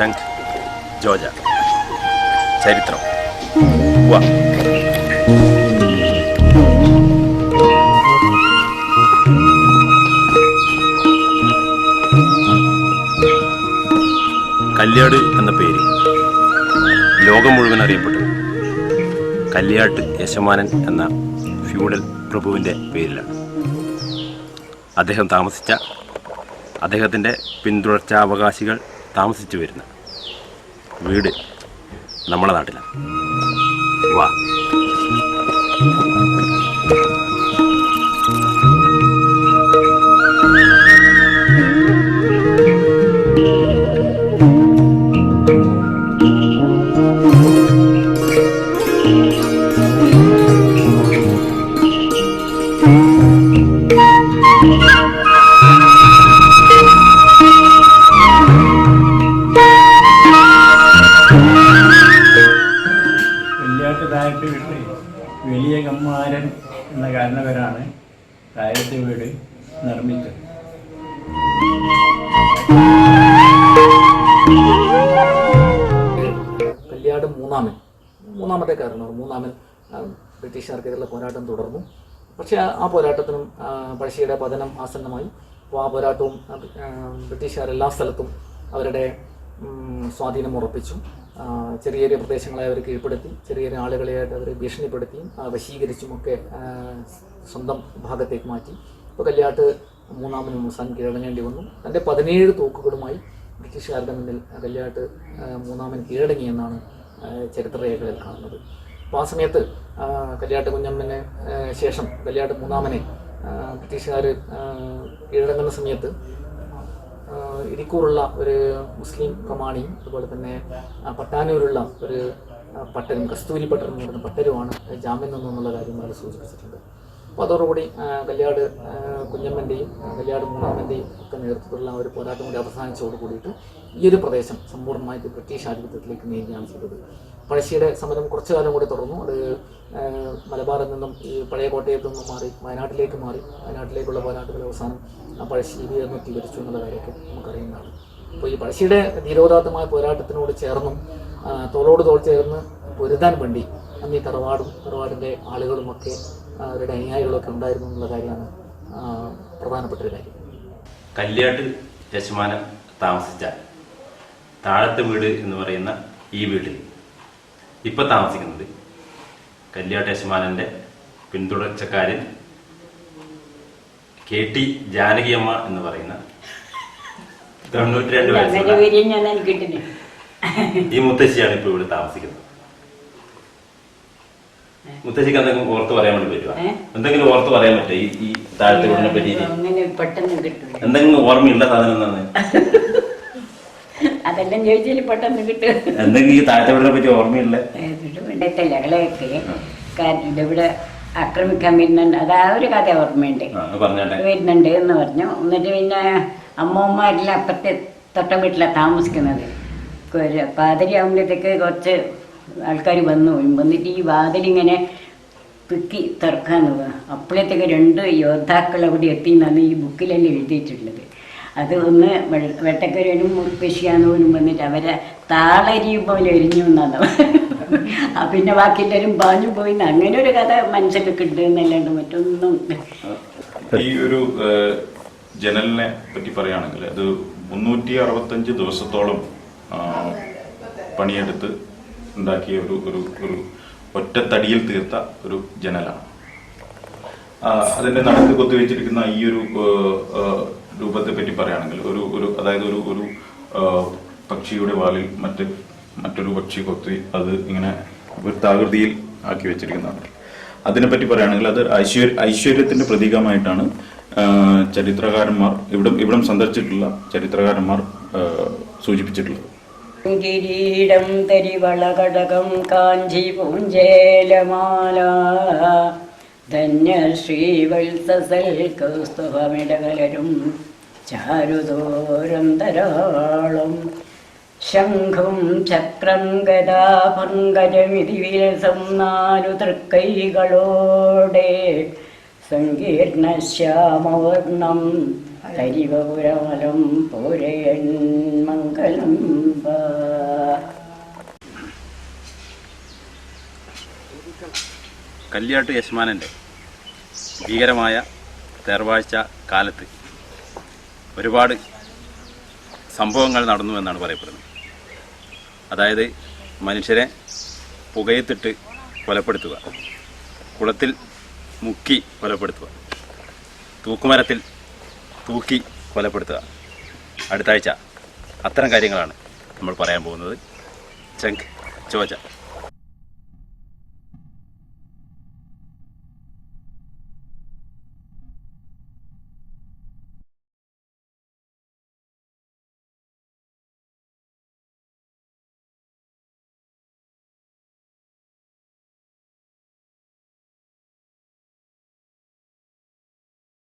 ചങ്ക് ജോജ ചരിത്രം. കല്യാട് എന്ന പേര് ലോകം മുഴുവൻ അറിയപ്പെട്ടു. കല്യാട്ട് യശമാനൻ എന്ന ഫ്യൂഡൽ പ്രഭുവിന്റെ പേരിലാണ്. അദ്ദേഹം താമസിച്ച അദ്ദേഹത്തിന്റെ പിന്തുടർച്ചാവകാശികൾ താമസിച്ചു വരുന്ന വീട് നമ്മുടെ നാട്ടിലാണ്. വാ. വെള്ളിയാട്ട് താഴത്തെ വീട്ടിൽ വലിയ കമ്മാരൻ എന്ന കാരണവരാണ് താഴത്തെ വീട് നിർമ്മിച്ചത്. കല്യാട് മൂന്നാമൻ. മൂന്നാമത്തെ കാരണവർ മൂന്നാമൻ ബ്രിട്ടീഷുകാർക്കെതിരെ പോരാട്ടം തുടർന്നു. പക്ഷേ ആ- പോരാട്ടത്തിനും പഴശ്ശിയുടെ പതനം ആസന്നമായി. അപ്പോൾ ആ പോരാട്ടവും ബ്രിട്ടീഷുകാർ എല്ലാ സ്ഥലത്തും അവരുടെ സ്വാധീനം ഉറപ്പിച്ചു. ചെറിയ ചെറിയ പ്രദേശങ്ങളെ അവർ കീഴ്പ്പെടുത്തി ചെറിയ ചെറിയ ആളുകളെയായിട്ട് അവർ ഭീഷണിപ്പെടുത്തിയും ആ, വശീകരിച്ചും ഒക്കെ ആ, സ്വന്തം ഭാഗത്തേക്ക് മാറ്റി. ഇപ്പോൾ കല്യാട്ട് മൂന്നാമനും മുസാൻ കീഴടങ്ങേണ്ടി വന്നു. തന്റെ പതിനേഴ് തോക്കുകളുമായി ബ്രിട്ടീഷുകാരുടെ മുന്നിൽ കല്യാട്ട് മൂന്നാമൻ കീഴടങ്ങി എന്നാണ് ആ, ചരിത്രരേഖകളിൽ കാണുന്നത്. അപ്പോൾ ആ സമയത്ത് കല്യാട്ട് കുഞ്ഞമ്മന് ശേഷം കല്യാട്ട് മൂന്നാമനെ ബ്രിട്ടീഷുകാർ കീഴടങ്ങുന്ന സമയത്ത് ഇരിക്കൂറുള്ള ഒരു മുസ്ലിം പ്രമാണി അതുപോലെ തന്നെ പട്ടാനൂരുള്ള ഒരു പട്ടരും കസ്തൂരി പട്ടരും എന്ന് പറയുന്ന പട്ടരുമാണ് ജാമ്യം നിന്നുള്ള കാര്യം അവർ സൂചിപ്പിച്ചിട്ടുണ്ട്. അപ്പോൾ അതോടുകൂടി കല്യാട് കുഞ്ഞമ്മന്റെയും കല്യാട് മൂന്നാമന്റെയും ഒക്കെ നേതൃത്വത്തിലുള്ള ഒരു പോരാട്ടം കൂടി അവസാനിച്ചോട് കൂടിയിട്ട് ഈ ഒരു പ്രദേശം സമ്പൂർണമായിട്ട് ബ്രിട്ടീഷ് ആധിപത്യത്തിലേക്ക് നീങ്ങുകയാണ് ചെയ്തത്. പഴശ്ശിയുടെ സമരം കുറച്ചു കാലം കൂടി തുടർന്നു. അത് മലബാറിൽ നിന്നും ഈ പഴയ കോട്ടയത്തു നിന്നും മാറി വയനാട്ടിലേക്ക് മാറി. വയനാട്ടിലേക്കുള്ള പോരാട്ടത്തിൽ അവസാനം ആ പഴശ്ശി നിന്ന് വരിച്ചു എന്നുള്ള കാര്യമൊക്കെ നമുക്കറിയുന്നതാണ്. അപ്പോൾ ഈ പഴശ്ശിയുടെ ധീരോദാത്തമായ പോരാട്ടത്തിനോട് ചേർന്നും തോളോട് തോൾ ചേർന്ന് പൊരുതാൻ വേണ്ടി അന്ന് ഈ തറവാടും തറവാടിന്റെ ആളുകളുമൊക്കെ അവരുടെ അനുയായികളൊക്കെ ഉണ്ടായിരുന്നു എന്നുള്ള കാര്യമാണ് പ്രധാനപ്പെട്ട ഒരു കാര്യം. കല്യാട്ട് യശമാനൻ താമസിച്ച താഴത്തെ വീട് എന്ന് പറയുന്ന ഈ വീട്ടിൽ ഇപ്പം താമസിക്കുന്നത് കല്യാട്ട് യശമാനന്റെ പിന്തുടർച്ചക്കാരിൽ കെ ടി ജാനകിയമ്മ എന്ന് പറയുന്ന തൊണ്ണൂറ്റി രണ്ട് അങ്ങനെ വയസ്സുള്ള ഈ മുത്തശ്ശിയാണ് ഇപ്പൊ ഇവിടെ താമസിക്കുന്നത്. മുത്തശ്ശിക്ക് എന്തെങ്കിലും ഓർത്ത് പറയാൻ വേണ്ടി പറ്റുമോ എന്തെങ്കിലും ഓർത്ത് പറയാൻ പറ്റുമോ ഈ താഴത്തെ വീടിനെ കിട്ടില്ല. എന്തെങ്കിലും ഓർമ്മയുള്ള സാധനം എന്നാണ്? അതെല്ലാം ചോദിച്ചാൽ പെട്ടെന്ന് കിട്ടും. എന്തെങ്കിലും ഈ താഴത്തെ വീടിനെ പറ്റി ഓർമ്മയില്ല? ഇവിടുത്തെ ലകളയൊക്കെ ഇവിടെ ആക്രമിക്കാൻ വരുന്നുണ്ട്. അത് ആ ഒരു കഥ ഓർമ്മയുണ്ട്. വരുന്നുണ്ട് എന്ന് പറഞ്ഞു. എന്നിട്ട് പിന്നെ അമ്മമാരെല്ലാം അപ്പുറത്തെ തൊട്ട വീട്ടിലാണ് താമസിക്കുന്നത്. പാതിരി ആകുമ്പോഴത്തേക്ക് കുറച്ച് ആൾക്കാർ വന്നു. വന്നിട്ട് ഈ വാതിലിങ്ങനെ പിക്കി തുറക്കാൻ അപ്പോഴത്തേക്ക് രണ്ട് യോദ്ധാക്കൾ അവിടെ എത്തി എന്നാണ് ഈ ബുക്കിലെല്ലാം എഴുതിയിട്ടുള്ളത്. അത് ഒന്ന് വെ- വെട്ടക്കരനും മുറിപ്പശിയാനോനും വന്നിട്ട് അവരെ താളരി പോലെ എരിഞ്ഞു ആ പിന്നെ ബാക്കിയെല്ലാവരും പാഞ്ഞു പോയി. അങ്ങനെ ഒരു കഥ മനസ്സിലൊക്കെ ഉണ്ട് എന്നല്ലാണ്ട് മറ്റൊന്നും ഈ ഒരു ജനലിനെ പറ്റി പറയുകയാണെങ്കിൽ അത് മുന്നൂറ്റി അറുപത്തഞ്ച് ദിവസത്തോളം പണിയെടുത്ത് ഉണ്ടാക്കിയ ഒരു ഒരു ഒരു ഒറ്റത്തടിയിൽ തീർത്ത ഒരു ജനലാണ്. അതിന്റെ നടുക്ക് കൊത്തിവെച്ചിരിക്കുന്ന ഈ ഒരു രൂപത്തെ പറ്റി പറയുകയാണെങ്കിൽ ഒരു ഒരു അതായത് ഒരു ഒരു പക്ഷിയുടെ വാലിൽ മറ്റ് മറ്റൊരു പക്ഷി കൊത്തി അത് ഇങ്ങനെ വൃത്താകൃതിയിൽ ആക്കി വെച്ചിരിക്കുന്നതാണ്. അതിനെപ്പറ്റി പറയുകയാണെങ്കിൽ അത് ഐശ്വര്യ ഐശ്വര്യത്തിന്റെ പ്രതീകമായിട്ടാണ് ചരിത്രകാരന്മാർ ഇവിടം ഇവിടം സന്ദർശിച്ചിട്ടുള്ള ചരിത്രകാരന്മാർ സൂചിപ്പിച്ചിട്ടുള്ളത്. കിരീടം തരിവള ഘടകം കാഞ്ചി പൂഞ്ചേലമാല. ധന്യ ശ്രീവത്സസൽ കൗസ്തുഭമിടകലരും ചാരുദൂരം ശംഖും ചക്രം ഗതാപങ്കജമിതി വിരസം നാലു തൃക്കൈകളോടെ സങ്കീർണ ശ്യാമവർണം തരികപുരമലം പോരയൻ മംഗളം വാ. കല്യാട്ട് യശ്മാനന്റെ ഭീകരമായ തേർവാഴ്ച കാലത്ത് ഒരുപാട് സംഭവങ്ങൾ നടന്നു എന്നാണ് പറയപ്പെടുന്നത്. അതായത് മനുഷ്യരെ പുകയത്തിട്ട് കൊലപ്പെടുത്തുക കുളത്തിൽ മുക്കി കൊലപ്പെടുത്തുക തൂക്കുമരത്തിൽ തൂക്കി കൊലപ്പെടുത്തുക. അടുത്താഴ്ച അത്തരം കാര്യങ്ങളാണ് നമ്മൾ പറയാൻ പോകുന്നത്. ചങ്ക് ചോച്ച